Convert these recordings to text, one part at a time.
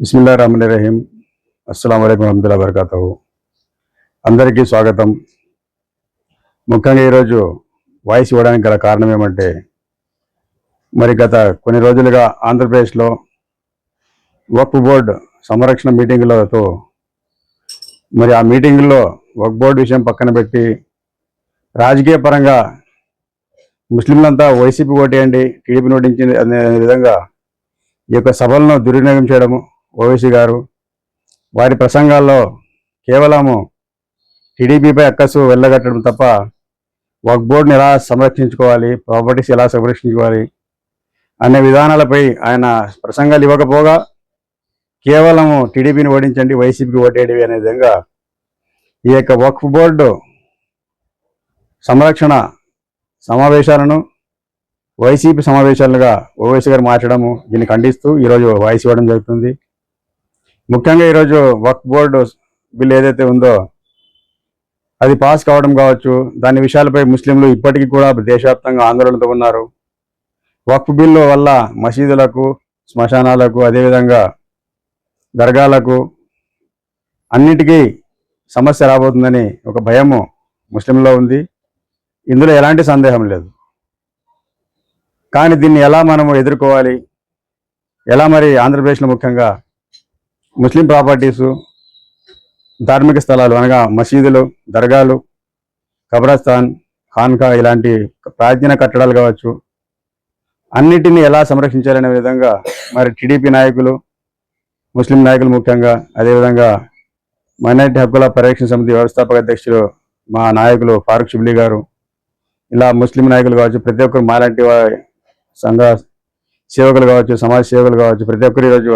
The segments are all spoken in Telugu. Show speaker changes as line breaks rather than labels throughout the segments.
బిస్మిల్లా రహమాన్ రహీం అస్సలం వరకం వరహతుల్లా వరకాతవు అందరికీ స్వాగతం. ముఖ్యంగా ఈరోజు వాయిస్ ఇవ్వడానికి గల కారణం ఏమంటే మరి గత కొన్ని రోజులుగా ఆంధ్రప్రదేశ్లో వక్ఫ్ బోర్డు సంరక్షణ మీటింగులతో మరి ఆ మీటింగుల్లో వక్ఫ్ బోర్డు విషయం పక్కన పెట్టి రాజకీయ పరంగా ముస్లింలంతా వైసీపీ ఓటేయండి టీడీపీని నోటించింది అనే విధంగా ఈ యొక్క సభలను దుర్వినియోగం చేయడము ఓవైసీ గారు వారి ప్రసంగాల్లో కేవలము టీడీపీపై అక్కసు వెళ్ళగట్టడం తప్ప వర్క్ బోర్డుని ఎలా సంరక్షించుకోవాలి ప్రాపర్టీస్ ఎలా సంరక్షించుకోవాలి అనే విధానాలపై ఆయన ప్రసంగాలు ఇవ్వకపోగా కేవలము టీడీపీని ఓడించండి వైసీపీకి ఓటేయడి అనే విధంగా ఈ యొక్క వక్ఫ్ బోర్డు సంరక్షణ సమావేశాలను వైసీపీ సమావేశాలుగా ఓవైసీ గారు మార్చడము దీన్ని ఖండిస్తూ ఈరోజు వాయిస్ ఇవ్వడం జరుగుతుంది. ముఖ్యంగా ఈరోజు వక్ఫ్ బోర్డు బిల్ ఏదైతే ఉందో అది పాస్ కావడం కావచ్చు దాని విషయాలపై ముస్లింలు ఇప్పటికీ కూడా దేశవ్యాప్తంగా ఆందోళనతో ఉన్నారు. వక్ఫ్ బిల్లు వల్ల మసీదులకు శ్మశానాలకు అదేవిధంగా దర్గాలకు అన్నిటికీ సమస్య రాబోతుందని ఒక భయము ముస్లింలో ఉంది. ఇందులో ఎలాంటి సందేహం లేదు. కానీ దీన్ని ఎలా మనము ఎదుర్కోవాలి? ఎలా మరి ఆంధ్రప్రదేశ్లో ముఖ్యంగా ముస్లిం ప్రాపర్టీసు ధార్మిక స్థలాలు అనగా మసీదులు దర్గాలు కబ్రస్థాన్ ఖాన్కా ఇలాంటి ప్రాచీన కట్టడాలు కావచ్చు. అన్నిటినీ ఎలా సంరక్షించాలనే విధంగా మరి టీడీపీ నాయకులు ముస్లిం నాయకులు ముఖ్యంగా అదేవిధంగా మైనార్టీ హక్కుల పరిరక్షణ సమితి వ్యవస్థాపక అధ్యక్షులు మా నాయకులు ఫారూక్ షిబ్లీ గారు ఇలా ముస్లిం నాయకులు కావచ్చు ప్రతి ఒక్కరు మాలాంటి సంఘ సేవకులు కావచ్చు సమాజ సేవకులు కావచ్చు ప్రతి ఒక్కరు ఈరోజు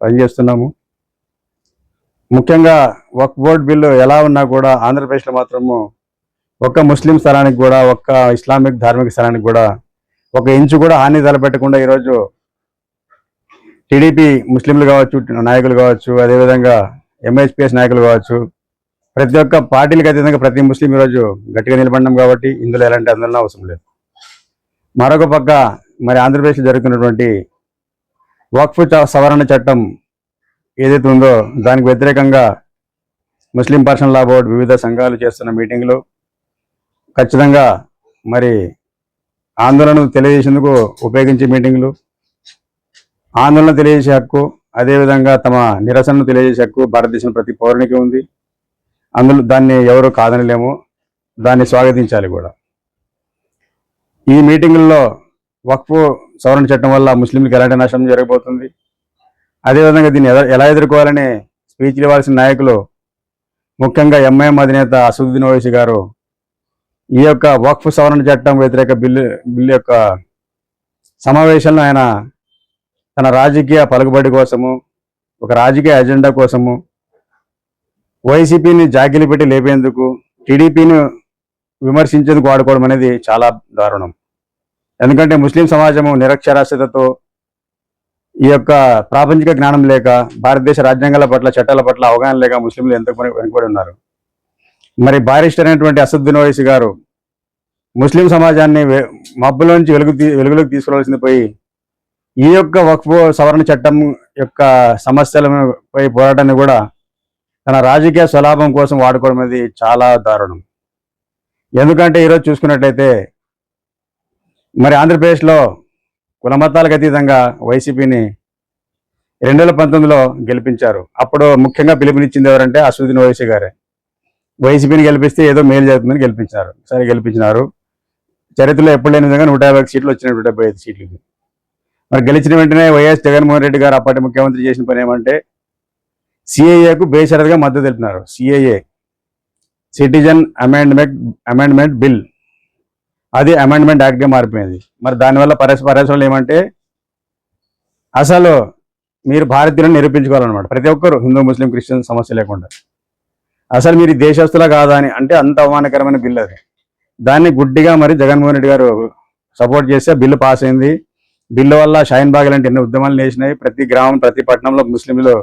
పనిచేస్తున్నాము. ముఖ్యంగా వక్ బోర్డ్ బిల్లు ఎలా ఉన్నా కూడా ఆంధ్రప్రదేశ్లో మాత్రము ఒక్క ముస్లిం స్థలానికి కూడా ఒక్క ఇస్లామిక్ ధార్మిక స్థలానికి కూడా ఒక ఇంచు కూడా హాని తలపెట్టకుండా ఈరోజు టీడీపీ ముస్లింలు కావచ్చు నాయకులు కావచ్చు అదేవిధంగా ఎంహెచ్పిఎస్ నాయకులు కావచ్చు ప్రతి ఒక్క పార్టీలకు అతీతంగా ప్రతి ముస్లిం ఈరోజు గట్టిగా నిలబడినాం కాబట్టి ఇందులో ఎలాంటి ఆందోళన అవసరం లేదు. మరొక పక్క మరి ఆంధ్రప్రదేశ్లో జరుగుతున్నటువంటి వక్ఫ్ చ- సవరణ చట్టం ఏదైతే ఉందో దానికి వ్యతిరేకంగా ముస్లిం పర్సనల్ లా బోర్డు వివిధ సంఘాలు చేస్తున్న మీటింగ్లు. ఖచ్చితంగా మరి ఆందోళన తెలియజేసేందుకు ఉపయోగించే మీటింగ్లు. ఆందోళన తెలియజేసే హక్కు అదేవిధంగా తమ నిరసనను తెలియజేసే హక్కు భారతదేశం ప్రతి పౌరునికి ఉంది. అందులో దాన్ని ఎవరు కాదనలేము దాన్ని స్వాగతించాలి కూడా. ఈ మీటింగుల్లో వక్ఫ్ సవరణ చట్టం వల్ల ముస్లింలకు ఎలాంటి నష్టం జరగబోతుంది? అదేవిధంగా దీన్ని ఎలా- ఎలా ఎదుర్కోవాలని స్పీచ్లు ఇవ్వాల్సిన నాయకులు ముఖ్యంగా ఎంఐఎం అధినేత అసదుద్దీన్ ఓవైసీ గారు ఈ యొక్క వక్ఫ్ సవరణ చట్టం వ్యతిరేక బిల్లు బిల్లు యొక్క సమావేశంలో ఆయన తన రాజకీయ పలుకుబడి కోసము ఒక రాజకీయ ఎజెండా కోసము వైసీపీని జాకిలి పెట్టి లేపేందుకు టీడీపీని విమర్శించేందుకు వాడుకోవడం అనేది చాలా దారుణం. ఎందుకంటే ముస్లిం సమాజము నిరక్షరాస్యతతో ఈ యొక్క ప్రాపంచిక జ్ఞానం లేక భారతదేశ రాజ్యాంగాల పట్ల చట్టాల పట్ల అవగాహన లేక ముస్లింలు ఎంత వెనుకబడి ఉన్నారు? మరి బారిస్టర్ అయినటువంటి అసదుద్దీన్ ఓవైసీ గారు ముస్లిం సమాజాన్ని మబ్బులోంచి వెలుగు వెలుగులోకి తీసుకురావాల్సింది పోయి ఈ యొక్క వక్ఫ్ సవరణ చట్టం యొక్క సమస్యలపై పోరాటాన్ని కూడా తన రాజకీయ స్వలాభం కోసం వాడుకోవడం అనేది చాలా దారుణం. ఎందుకంటే ఈరోజు చూసుకున్నట్లయితే మరి ఆంధ్రప్రదేశ్లో కులమతాలకు అతీతంగా వైసీపీని రెండు వేల పంతొమ్మిదిలో గెలిపించారు. అప్పుడు ముఖ్యంగా పిలుపునిచ్చింది ఎవరంటే అసదుద్దీన్ ఓవైసీ గారే. వైసీపీని గెలిపిస్తే ఏదో మేలు జరుగుతుందని గెలిపించారు సరే గెలిపించినారు. చరిత్రలో ఎప్పుడు లేని విధంగా నూట యాభై సీట్లు వచ్చినాయి నూట డెబ్బై ఐదు సీట్లకి మరి గెలిచిన వెంటనే వైఎస్ జగన్మోహన్ రెడ్డి గారు అప్పటి ముఖ్యమంత్రి చేసిన పని ఏమంటే సిఏఏకు బేషరత్గా మద్దతు తెలిపినారు. CAA citizen amendment amendment bill. అది అమెండ్మెంట్ యాక్ట్గా మారిపోయింది. మరి దానివల్ల పరస్ పరస్పరాలు ఏమంటే అసలు మీరు భారతీయులను నిరూపించుకోవాలన్నమాట. ప్రతి ఒక్కరు హిందూ ముస్లిం క్రిస్టియన్ సమస్య లేకుండా. అసలు మీరు దేశస్తులా కాదా అని అంటే అంత అవమానకరమైన బిల్ అది. దాన్ని గుడ్డిగా మరి జగన్మోహన్ రెడ్డి గారు సపోర్ట్ చేస్తే బిల్లు పాస్ అయింది. బిల్లు వల్ల షాయిన్ బాగ్ లాంటి ఎన్నో ఉద్యమాలు చేసినాయి ప్రతి గ్రామం ప్రతి పట్టణంలో ముస్లింలు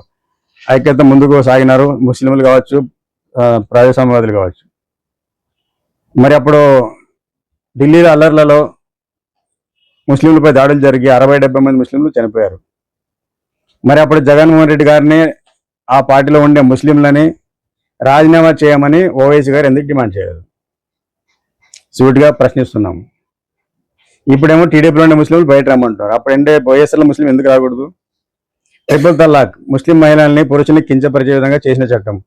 ఐక్యత ముందుకు సాగినారు. ముస్లింలు కావచ్చు ప్రజాస్వామ్యవాదులు కావచ్చు. మరి అప్పుడు ఢిల్లీలో అల్లర్లలో ముస్లింలపై దాడులు జరిగి అరవై డెబ్బై మంది ముస్లింలు చనిపోయారు. మరి అప్పుడు జగన్మోహన్ రెడ్డి గారిని ఆ పార్టీలో ఉండే ముస్లింలని రాజీనామా చేయమని ఓవైసీ గారు ఎందుకు డిమాండ్ చేయలేదు? సూటిగా ప్రశ్నిస్తున్నాము. ఇప్పుడేమో టీడీపీలో ఉండే ముస్లింలు బయట రమ్మంటారు అప్పుడు ఉండే వైఎస్ఆర్లో ముస్లిం ఎందుకు రాకూడదు? ట్రిపుల్ తలాక్ ముస్లిం మహిళల్ని పురుషుల్ని కించపరిచే విధంగా చేసిన చట్టం.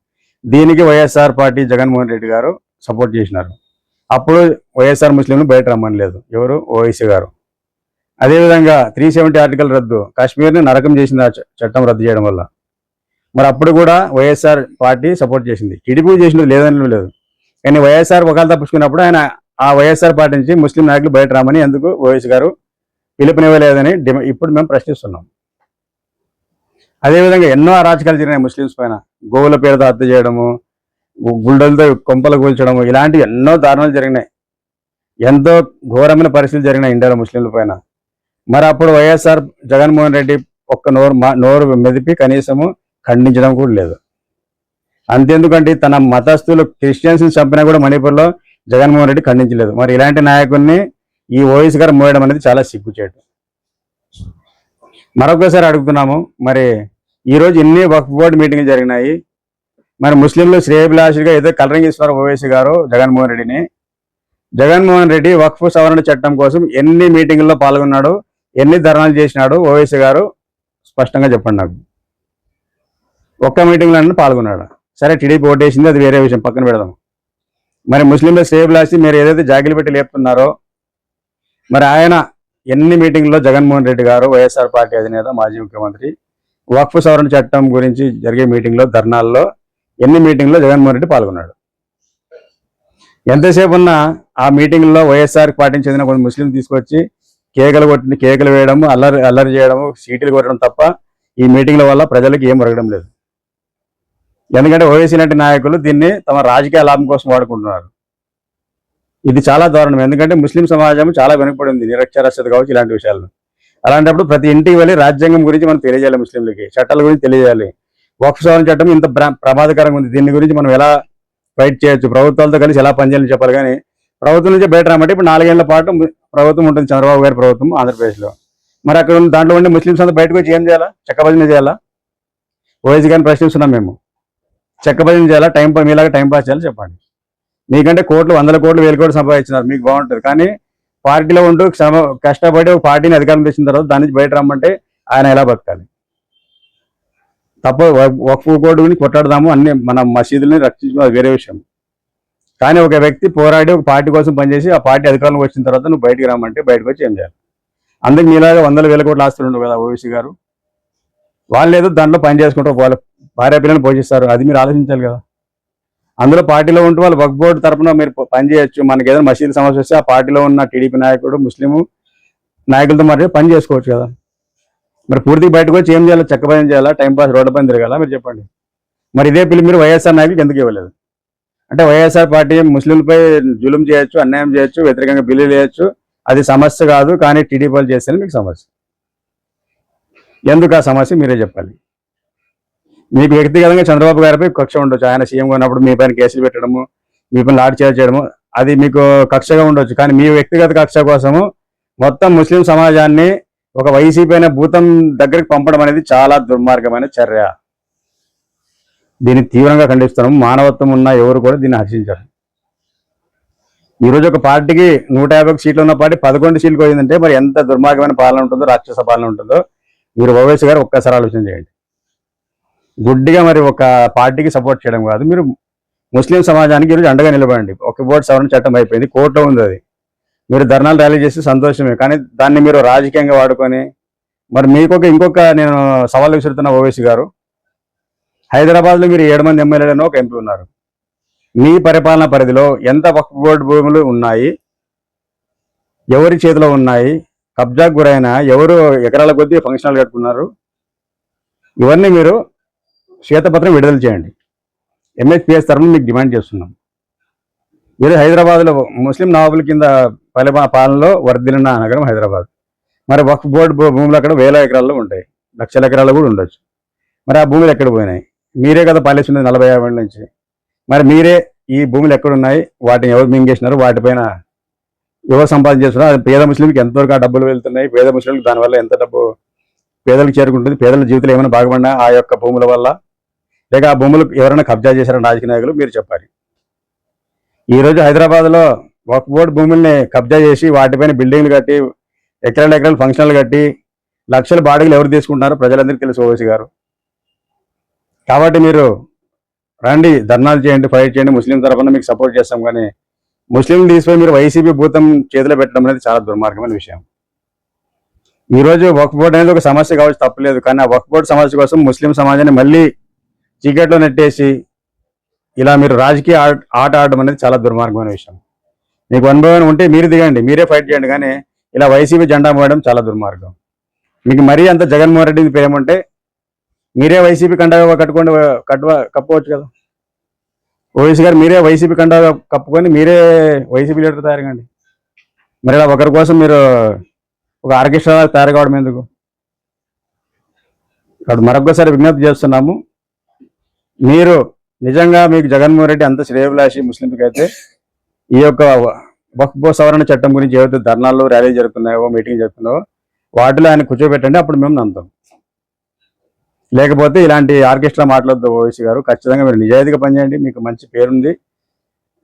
దీనికి వైఎస్ఆర్ పార్టీ జగన్మోహన్ రెడ్డి గారు సపోర్ట్ చేసినారు. అప్పుడు వైఎస్ఆర్ ముస్లింలు బయట రమ్మనలేదు. ఎవరు? ఓవైసీ గారు. అదేవిధంగా త్రీ సెవెంటీ ఆర్టికల్ రద్దు కాశ్మీర్ని నరకం చేసింది ఆ చట్టం రద్దు చేయడం వల్ల. మరి అప్పుడు కూడా వైఎస్ఆర్ పార్టీ సపోర్ట్ చేసింది. టీడీపీ చేసినది లేదని లేదు. కానీ వైఎస్ఆర్ ఒకళ్ళు తప్పించుకున్నప్పుడు ఆయన ఆ వైఎస్ఆర్ పార్టీ నుంచి ముస్లిం నాయకులు బయట రామని ఎందుకు ఓవైసీ గారు పిలుపునివ్వలేదని ఇప్పుడు మేము ప్రశ్నిస్తున్నాం. అదేవిధంగా ఎన్నో అరాచకాలు జరిగినాయి ముస్లింస్ పైన. గోవుల పేరుతో హత్య చేయడము గుండెలతో కొంపలు కూల్చడం ఇలాంటి ఎన్నో దారుణాలు జరిగినాయి. ఎంతో ఘోరమైన పరిస్థితులు జరిగినాయి ఇండియాలో ముస్లింల పైన. మరి అప్పుడు వైఎస్ఆర్ జగన్మోహన్ రెడ్డి ఒక్క నోరు నోరు మెదిపి కనీసము ఖండించడం కూడా లేదు. అంతెందుకంటే తన మతస్థులు క్రిస్టియన్స్ చంపినా కూడా మణిపూర్లో జగన్మోహన్ రెడ్డి ఖండించలేదు. మరి ఇలాంటి నాయకుడిని ఈ ఓఎస్ గారు మోయడం అనేది చాలా సిగ్గుచేటు. మరొకసారి అడుగుతున్నాము మరి ఈరోజు ఎన్ని వక్ఫ్ బోర్డు మీటింగ్లు జరిగినాయి? మరి ముస్లింలు శ్రేయభిలాషిగా ఏదో కలరింగ్ ఇస్తున్నారు ఓవైసీ గారు జగన్మోహన్ రెడ్డిని. జగన్మోహన్ రెడ్డి వక్ఫ్ సవరణ చట్టం కోసం ఎన్ని మీటింగుల్లో పాల్గొన్నాడు ఎన్ని ధర్నాలు చేసినాడు ఓవైసీ గారు? స్పష్టంగా చెప్పండి నాకు. ఒక్క మీటింగ్లో పాల్గొన్నాడు. సరే టీడీపీ ఓటేసింది అది వేరే విషయం. పక్కన పెడదాం. మరి ముస్లింల శ్రేయభిలాషి మీరు ఏదైతే జాగిలు పెట్టి లేపుతున్నారో మరి ఆయన ఎన్ని మీటింగ్లో జగన్మోహన్ రెడ్డి గారు వైఎస్ఆర్ పార్టీ అధినేత మాజీ ముఖ్యమంత్రి వక్ఫ్ సవరణ చట్టం గురించి జరిగే మీటింగ్లో ధర్నాల్లో ఎన్ని మీటింగ్లో జగన్మోహన్ రెడ్డి పాల్గొన్నాడు? ఎంతసేపు ఉన్నా ఆ మీటింగ్లో వైఎస్ఆర్ పార్టీకి చెందిన కొంత ముస్లిం తీసుకొచ్చి కేకలు కొట్టి కేకలు వేయడము అల్లరి అల్లరి చేయడము సీట్లు కొట్టడం తప్ప ఈ మీటింగ్ల వల్ల ప్రజలకు ఏం ఒరగడం లేదు. ఎందుకంటే ఓవైసీ లాంటి నాయకులు దీన్ని తమ రాజకీయ లాభం కోసం వాడుకుంటున్నారు. ఇది చాలా దారుణం. ఎందుకంటే ముస్లిం సమాజం చాలా వెనుకబడింది నిరక్షరాస్యత కావచ్చు ఇలాంటి విషయాలు అలాంటప్పుడు ప్రతి ఇంటికి వెళ్ళి రాజ్యాంగం గురించి మనం తెలియజేయాలి ముస్లింలకి చట్టాల గురించి తెలియజేయాలి. వక్ఫ్ సవరణ చట్టం ఇంత ప్ర- ప్రమాదకరంగా ఉంది. దీని గురించి మనం ఎలా ఫైట్ చేయొచ్చు? ప్రభుత్వాలతో కలిసి ఎలా పనిచేయాలని చెప్పాలి. కానీ ప్రభుత్వం నుంచి బయట రామంటే ఇప్పుడు నాలుగేళ్ళ పాటు ప్రభుత్వం ఉంటుంది. చంద్రబాబు గారి ప్రభుత్వం ఆంధ్రప్రదేశ్లో. మరి అక్కడ ఉన్న దాంట్లో ఉండే ముస్లింస్ అంతా బయటకు వచ్చి ఏం చేయాలా? చెక్కబదిన చేయాలా? ఓఎస్ గారిని ప్రశ్నిస్తున్నాం మేము. భజన చేయాలా? టైం పాస్ మీలాగా టైం పాస్ చేయాలి? చెప్పండి. మీకంటే కోట్లు వందల కోట్లు వేల కోట్లు సంపాదించినారు. మీకు బాగుంటుంది. కానీ పార్టీలో ఉంటూ శ్రమ కష్టపడి ఒక పార్టీని అధికారం తెచ్చిన తర్వాత దాని నుంచి బయట రమ్మంటే ఆయన ఎలా బతకాలి? తప్ప వక్ఫ్ కోడ్ కొట్టాడదాము అన్ని మన మసీదుల్ని రక్షించుకో వేరే విషయం. కానీ ఒక వ్యక్తి పోరాడి ఒక పార్టీ కోసం పనిచేసి ఆ పార్టీ అధికారంలోకి వచ్చిన తర్వాత నువ్వు బయటికి రామంటే బయటకు వచ్చి ఏం చేయాలి? అందుకు మీలాగా వందల వేల కోట్లు ఆస్తులు ఉండవు కదా ఓవీసీ గారు. వాళ్ళు ఏదో దాంట్లో పని చేసుకుంటూ వాళ్ళ భార్య పిల్లల్ని పోషిస్తారు అది మీరు ఆలోచించాలి కదా. అందులో పార్టీలో ఉంటూ వాళ్ళు వక్ బోర్డు తరపున మీరు పనిచేయచ్చు మనకి ఏదైనా మసీదు సమస్య వస్తే ఆ పార్టీలో ఉన్న టీడీపీ నాయకుడు ముస్లిం నాయకులతో మరి పని చేసుకోవచ్చు కదా. మరి పూర్తిగా బయటకు వచ్చి ఏం చేయాలి? చెక్క పని చేయాలా? టైం పాస్ రోడ్ల పని తిరగాల? మీరు చెప్పండి. మరి ఇదే పిల్లి మీరు వైఎస్ఆర్ నాయకులకు ఎందుకు ఇవ్వలేదు? అంటే వైఎస్ఆర్ పార్టీ ముస్లింలపై జులుం చేయొచ్చు అన్యాయం చేయొచ్చు వ్యతిరేకంగా బిల్లులు వేయచ్చు. అది సమస్య కాదు కానీ టీడీపీ వాళ్ళు చేస్తేనే మీకు సమస్య. ఎందుకు ఆ సమస్య? మీరే చెప్పాలి. మీకు వ్యక్తిగతంగా చంద్రబాబు గారిపై కక్ష ఉండొచ్చు. ఆయన సీఎం ఉన్నప్పుడు మీ పైన కేసులు పెట్టడము మీ పైన లాడ్ చేయాలి చేయడము అది మీకు కక్షగా ఉండొచ్చు. కానీ మీ వ్యక్తిగత కక్ష కోసము మొత్తం ముస్లిం సమాజాన్ని ఒక వైసీపీ అయిన భూతం దగ్గరికి పంపడం అనేది చాలా దుర్మార్గమైన చర్య. దీన్ని తీవ్రంగా ఖండిస్తున్నాం మానవత్వం ఉన్న ఎవరు కూడా దీన్ని హర్షించారు. ఈరోజు ఒక పార్టీకి నూట యాభై ఒక సీట్లు ఉన్న పార్టీ పదకొండు సీట్లు పోయిందంటే మరి ఎంత దుర్మార్గమైన పాలన ఉంటుందో రాక్షస పాలన ఉంటుందో మీరు ఓవైసీ గారు ఒక్కసారి ఆలోచన చేయండి. గుడ్డిగా మరి ఒక పార్టీకి సపోర్ట్ చేయడం కాదు. మీరు ముస్లిం సమాజానికి ఈరోజు అండగా నిలబడండి. ఒక ఓటు సవరణ చట్టం అయిపోయింది. కోర్టులో ఉంది అది. మీరు ధర్నాలు ర్యాలీ చేసి సంతోషమే. కానీ దాన్ని మీరు రాజకీయంగా వాడుకొని మరి మీకొక ఇంకొక నేను సవాల్ విసురుతున్న ఓవైసీ గారు హైదరాబాద్లో మీరు ఏడు మంది ఎమ్మెల్యేలను ఒక ఎంపీ ఉన్నారు. మీ పరిపాలన పరిధిలో ఎంత వక్ఫ్ బోర్డు భూములు ఉన్నాయి? ఎవరి చేతిలో ఉన్నాయి? కబ్జాకు గురైన ఎవరు ఎకరాల కొద్దీ ఫంక్షనాలు కట్టుకున్నారు? ఇవన్నీ మీరు శ్వేతపత్రం విడుదల చేయండి. ఎంఎస్పిఎస్ తరఫున మీకు డిమాండ్ చేస్తున్నాం. ఇది హైదరాబాద్లో ముస్లిం నవాబుల కింద పరిపా పాలనలో వర్ధిలిన నగరం హైదరాబాద్. మరి వక్ఫ్ బోర్డు భూములు అక్కడ వేల ఎకరాల్లో ఉంటాయి. లక్షల ఎకరాలు కూడా ఉండొచ్చు. మరి ఆ భూములు ఎక్కడ పోయినాయి? మీరే కదా పాలిస్తున్నది నలభై యాభై ఏళ్ళ నుంచి. మరి మీరే ఈ భూములు ఎక్కడ ఉన్నాయి? వాటిని ఎవరు మింగేసినారు వాటిపైన ఎవరు సంపాదన చేస్తున్నారు? అది పేద ముస్లింకి ఎంతవరకు ఆ డబ్బులు వెళ్తున్నాయి? పేద ముస్లింకి దానివల్ల ఎంత డబ్బు పేదలకు చేరుకుంటుంది? పేదల జీవితంలో ఏమైనా బాగుపడినా ఆ యొక్క భూముల వల్ల? లేక ఆ భూములు ఎవరైనా కబ్జా చేశారని రాజకీయ నాయకులు మీరు చెప్పాలి. ఈ రోజు హైదరాబాద్లో ఒక బోర్డు భూముల్ని కబ్జా చేసి వాటిపైన బిల్డింగ్లు కట్టి ఎకరాలు ఎకరాలు ఫంక్షన్లు కట్టి లక్షల బాడీలు ఎవరు తీసుకుంటున్నారో ప్రజలందరికీ తెలుసు ఓవైసీ గారు. కాబట్టి మీరు రండి ధర్నాలు చేయండి ఫైట్ చేయండి ముస్లిం తరఫున మీకు సపోర్ట్ చేస్తాం కానీ ముస్లింలు తీసుకుని మీరు వైసీపీ భూతం చేతిలో పెట్టడం అనేది చాలా దుర్మార్గమైన విషయం. ఈరోజు రోజు బోర్డు అనేది ఒక సమస్య కావచ్చు తప్పలేదు కానీ ఆ వక్ఫ్ బోర్డు సమస్య కోసం ముస్లిం సమాజాన్ని మళ్ళీ చీకట్లో నెట్టేసి ఇలా మీరు రాజకీయ ఆట ఆట ఆడడం అనేది చాలా దుర్మార్గమైన విషయం. మీకు అనుభవం ఉంటే మీరు దిగండి మీరే ఫైట్ చేయండి కానీ ఇలా వైసీపీ జెండా మోయడం చాలా దుర్మార్గం. మీకు మరీ అంత జగన్మోహన్ రెడ్డి ప్రేమ ఉంటే మీరే వైసీపీ కండ కట్టుకోండి కట్టువ కప్పుకోవచ్చు కదా. ఓవైసీ గారు మీరే వైసీపీ కండ కప్పుకొని మీరే వైసీపీ లీడర్ తయారు కండి మరి ఇలా ఒకరి కోసం మీరు ఒక ఆర్కెస్ట్రా తయారు కావడం ఎందుకు? కాబట్టి మరొకసారి విజ్ఞప్తి చేస్తున్నాము మీరు నిజంగా మీకు జగన్మోహన్ రెడ్డి అంత శ్రేయభిలాషి ముస్లింకి అయితే ఈ యొక్క వక్ఫ్ సవరణ చట్టం గురించి ఏవైతే ధర్నాలు ర్యాలీ జరుగుతున్నాయో మీటింగ్ జరుగుతున్నాయో వాటిలో ఆయన కూర్చోబెట్టండి అప్పుడు మేము నమ్ముతాం. లేకపోతే ఇలాంటి ఆర్కెస్ట్రా మాట్లాడద్దు ఓవైసీ గారు. ఖచ్చితంగా మీరు నిజాయితీగా పనిచేయండి మీకు మంచి పేరుంది.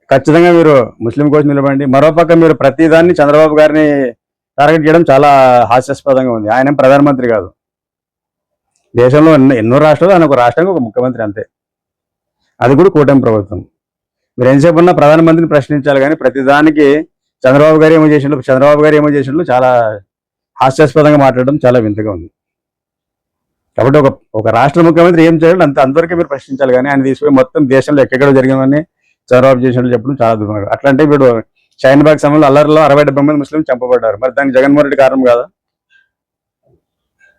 ఖచ్చితంగా మీరు ముస్లిం కోసం నిలబండి మరోపక్క మీరు ప్రతిదాన్ని చంద్రబాబు గారిని టార్గెట్ చేయడం చాలా హాస్యాస్పదంగా ఉంది. ఆయన ప్రధానమంత్రి కాదు. దేశంలో ఎన్నో ఎన్నో రాష్ట్రాలు ఆయన ఒక రాష్ట్రానికి ఒక ముఖ్యమంత్రి అంతే. అది కూడా కూటమి ప్రభుత్వం. మీరు ఎంతసేపు ఉన్నా ప్రధానమంత్రిని ప్రశ్నించాలి కానీ ప్రతిదానికి చంద్రబాబు గారు ఏమో చేసినట్లు చంద్రబాబు గారు ఏమో చేసినట్లు చాలా హాస్యాస్పదంగా మాట్లాడడం చాలా వింతగా ఉంది. కాబట్టి ఒక ఒక రాష్ట్ర ముఖ్యమంత్రి ఏం చేయాలి అంత అంతవరకే మీరు ప్రశ్నించాలి కానీ ఆయన తీసుకుని మొత్తం దేశంలో ఎక్కడ జరిగిందని చంద్రబాబు చేసినట్టు చెప్పడం చాలా దుర్మార్గం. అట్లా అంటే ఇప్పుడు షైన్బాగ్ సమయంలో అల్లరిలో అరవై డెబ్బై మంది ముస్లిం చంపబడ్డారు. మరి దానికి జగన్మోహన్ రెడ్డి కారణం కాదా?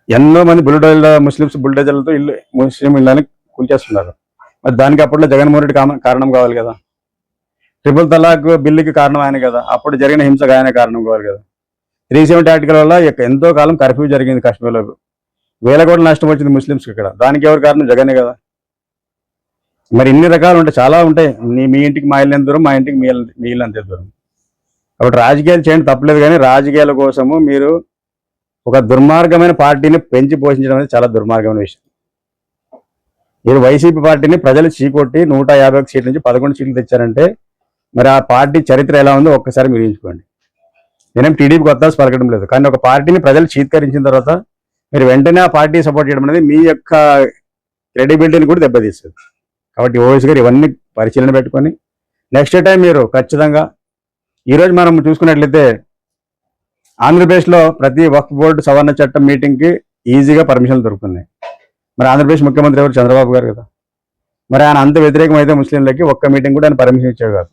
ఎన్నో మంది బుల్డోజర్ల ముస్లిమ్స్ బుల్డోజర్లతో ఇల్లు ముస్లిం ఇళ్ళని కూల్చేస్తున్నారు. మరి దానికి అప్పట్లో జగన్మోహన్ రెడ్డి కారణం కావాలి కదా. ట్రిపుల్ తలాక్ బిల్లుకి కారణం ఆయన కదా. అప్పుడు జరిగిన హింసకు ఆయన కారణం కావాలి కదా. త్రీ సెవెంటీ ఆర్టికల్ వల్ల ఎంతో కాలం కర్ఫ్యూ జరిగింది కాశ్మీర్లో వేల కోట్ల నష్టం వచ్చింది ముస్లింస్కి ఇక్కడ. దానికి ఎవరు కారణం? జగనే కదా. మరి ఇన్ని రకాలు ఉంటాయి చాలా ఉంటాయి. మీ ఇంటికి మా ఇల్లు ఎంత దూరం? మా ఇంటికి మీ మీ ఇల్లు అంతే దూరం. కాబట్టి రాజకీయాలు చేయండి తప్పలేదు కానీ రాజకీయాల కోసము మీరు ఒక దుర్మార్గమైన పార్టీని పెంచి పోషించడం అనేది చాలా దుర్మార్గమైన విషయం. మీరు వైసీపీ పార్టీని ప్రజలు చీకొట్టి నూట యాభై ఒక సీట్ల నుంచి పదకొండు సీట్లు తెచ్చారంటే మరి ఆ పార్టీ చరిత్ర ఎలా ఉందో ఒక్కసారి మీరు ఎంచుకోండి నేనేం టీడీపీ కొత్త పలకడం లేదు. కానీ ఒక పార్టీని ప్రజలు చీత్కరించిన తర్వాత మీరు వెంటనే ఆ పార్టీ సపోర్ట్ చేయడం అనేది మీ యొక్క క్రెడిబిలిటీని కూడా దెబ్బతీస్తుంది. కాబట్టి ఓవైసీ గారు ఇవన్నీ పరిశీలన పెట్టుకొని నెక్స్ట్ టైం మీరు ఖచ్చితంగా ఈరోజు మనం చూసుకున్నట్లయితే ఆంధ్రప్రదేశ్లో ప్రతి వక్ఫ్ బోర్డు సవరణ చట్టం మీటింగ్కి ఈజీగా పర్మిషన్లు దొరుకుతున్నాయి. మరి ఆంధ్రప్రదేశ్ ముఖ్యమంత్రి ఎవరు? చంద్రబాబు గారు కదా. మరి ఆయన అంత వ్యతిరేకమైతే ముస్లింలకి ఒక్క మీటింగ్ కూడా ఆయన పర్మిషన్ ఇచ్చేవి కాదు.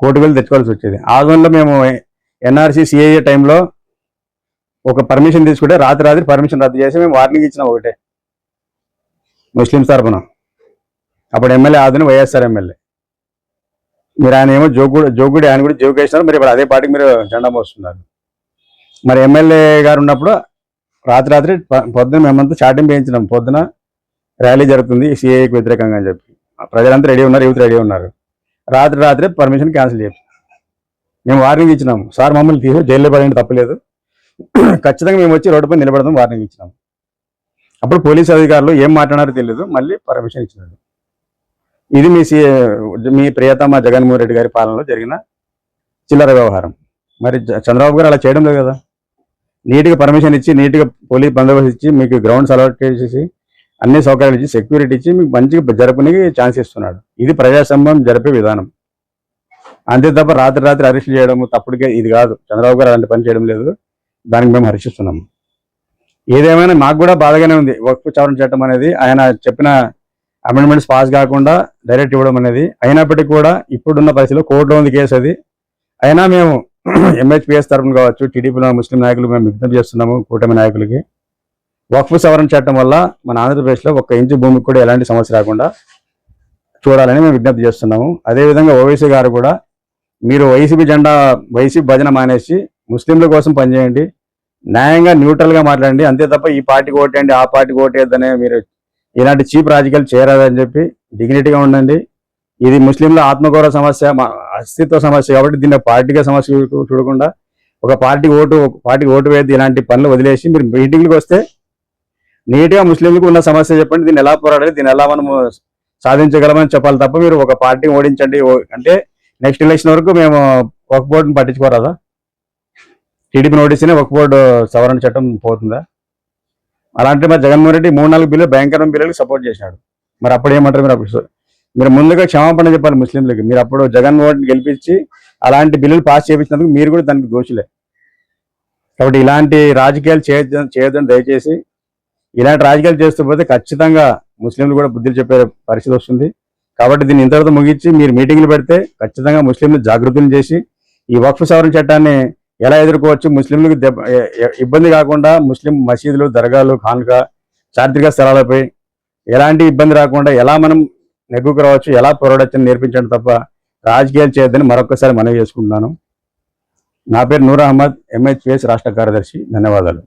కోర్టు వేలు తెచ్చుకోవాల్సి వచ్చేది. ఆ మేము ఎన్ఆర్సీ సిఐఏ టైంలో ఒక పర్మిషన్ తీసుకుంటే రాత్రి రాత్రి పర్మిషన్ రద్దు చేసి మేము వార్నింగ్ ఇచ్చినాం ఒకటే. ముస్లింస్ తరఫున అప్పుడు ఎమ్మెల్యే ఆదుని వైఎస్ఆర్ ఎమ్మెల్యే. మీరు ఆయన ఏమో జోగుడు జోగుడి ఆయన కూడా జోగు వేసినారు మరి ఇప్పుడు అదే పార్టీకి మీరు జెండా మోస్తున్నారు. మరి ఎమ్మెల్యే గారు ఉన్నప్పుడు రాత్రి రాత్రి ప- పొద్దున మేమంతా చాటింగ్ వేయించినాం. పొద్దున ర్యాలీ జరుగుతుంది. సిఏకి వ్యతిరేకంగా అని చెప్పి. ప్రజలంతా రెడీ ఉన్నారు. యూత్ రెడీ ఉన్నారు. రాత్రి రాత్రి పర్మిషన్ క్యాన్సిల్ చేసి మేము వార్నింగ్ ఇచ్చినాం. సార్ మమ్మల్ని తీసి జైల్లో పడండి తప్పలేదు. ఖచ్చితంగా మేము వచ్చి రోడ్డుపై నిలబడదాం వార్నింగ్ ఇచ్చినాం. అప్పుడు పోలీస్ అధికారులు ఏం మాట్లాడారో తెలియదు మళ్ళీ పర్మిషన్ ఇచ్చినారు. ఇది మీ సి మీ ప్రియతమ జగన్మోహన్ రెడ్డి గారి పాలనలో జరిగిన చిల్లర వ్యవహారం. మరి చంద్రబాబు గారు అలా చేయడం లేదు కదా? నీట్గా పర్మిషన్ ఇచ్చి నీట్గా పోలీస్ బందోబస్తు ఇచ్చి మీకు గ్రౌండ్స్ అలవాట్ చేసేసి అన్ని సౌకర్యాలు ఇచ్చి సెక్యూరిటీ ఇచ్చి మీకు మంచిగా జరపనికి ఛాన్స్ ఇస్తున్నాడు. ఇది ప్రజాస్వామ్యం జరిపే విధానం. అంతే తప్ప రాత్రి రాత్రి అరెస్ట్ చేయడము తప్పుడుగా ఇది కాదు. చంద్రబాబు గారు అలాంటి పని చేయడం లేదు. దానికి మేము హర్షిస్తున్నాము ఏదేమైనా మాకు కూడా బాధగానే ఉంది. వక్ఫ్ చవరణ చట్టం అనేది ఆయన చెప్పిన అమెండ్మెంట్స్ పాస్ కాకుండా డైరెక్ట్ ఇవ్వడం అనేది. అయినప్పటికీ కూడా ఇప్పుడున్న పరిస్థితిలో కోర్టులో ఉంది కేసు అది. అయినా మేము ఎంహెచ్పిఎస్ తరఫున కావచ్చు టీడీపీలో ముస్లిం నాయకులు మేము విజ్ఞప్తి చేస్తున్నాము కూటమి నాయకులకి. వక్ఫ్ సవరణ చట్టం వల్ల మన ఆంధ్రప్రదేశ్లో ఒక్క ఇంచు భూమికి కూడా ఎలాంటి సమస్య రాకుండా చూడాలని మేము విజ్ఞప్తి చేస్తున్నాము. అదేవిధంగా ఓవైసీ గారు కూడా మీరు వైసీపీ జెండా వైసీపీ భజన మానేసి ముస్లింల కోసం పనిచేయండి న్యాయంగా న్యూట్రల్గా మాట్లాడండి అంతే తప్ప ఈ పార్టీకి ఓటేయండి ఆ పార్టీకి ఓటేద్దనే మీరు ఇలాంటి చీప్ రాజకీయాలు చేయరాదని చెప్పి డిగ్నిటీగా ఉండండి. ఇది ముస్లింల ఆత్మగౌరవ సమస్య మా అస్తిత్వ సమస్య కాబట్టి దీన్ని పార్టీగా సమస్య చూడకుండా ఒక పార్టీ ఓటు పార్టీకి ఓటు వేది ఇలాంటి పనులు వదిలేసి మీరు మీటింగ్లకు వస్తే నీట్గా ముస్లింలకు ఉన్న సమస్య చెప్పండి దీన్ని ఎలా పోరాడాలి దీన్ని ఎలా మనము సాధించగలమని చెప్పాలి తప్ప మీరు ఒక పార్టీ ఓడించండి ఓ- అంటే నెక్స్ట్ ఎలక్షన్ వరకు మేము ఒక బోర్డుని పట్టించుకోరాదా? టీడీపీ నోటీసునే ఒక బోర్డు సవరణ చట్టం పోతుందా? అలాంటి మరి జగన్మోహన్ రెడ్డి మూడు నాలుగు బిల్లు భయంకరమైన బిల్లులకు సపోర్ట్ చేసినాడు మరి అప్పుడు ఏమంటారు మీరు అప్పుడు? మీరు ముందుగా క్షమాపణ చెప్పాలి ముస్లింలకు. మీరు అప్పుడు జగన్మోహన్ రెడ్డిని గెలిపించి అలాంటి బిల్లులు పాస్ చేయించినందుకు మీరు కూడా దానికి దోషులే. కాబట్టి ఇలాంటి రాజకీయాలు చేయొద్దు చేయొద్దని దయచేసి ఇలాంటి రాజకీయాలు చేస్తూ పోతే ఖచ్చితంగా ముస్లింలు కూడా బుద్ధులు చెప్పే పరిస్థితి వస్తుంది. కాబట్టి దీన్ని ఇంతవరకు ముగించి మీరు మీటింగ్లు పెడితే ఖచ్చితంగా ముస్లింలు జాగృతులు చేసి ఈ వక్ఫ్ సవరణ చట్టాన్ని ఎలా ఎదుర్కోవచ్చు ముస్లింలకు ఇబ్బంది కాకుండా ముస్లిం మసీదులు దర్గాలు ఖాన్గా చారిత్రక స్థలాలపై ఎలాంటి ఇబ్బంది రాకుండా ఎలా మనం నెగ్గుకు రావచ్చు. ఎలా పోరాడొచ్చని నేర్పించండి తప్ప రాజకీయాలు చేయొద్దని మరొకసారి మనవి చేసుకుంటున్నాను. నా పేరు నూర్ అహ్మద్ ఎంహెచ్పిఎస్ రాష్ట్ర కార్యదర్శి. ధన్యవాదాలు.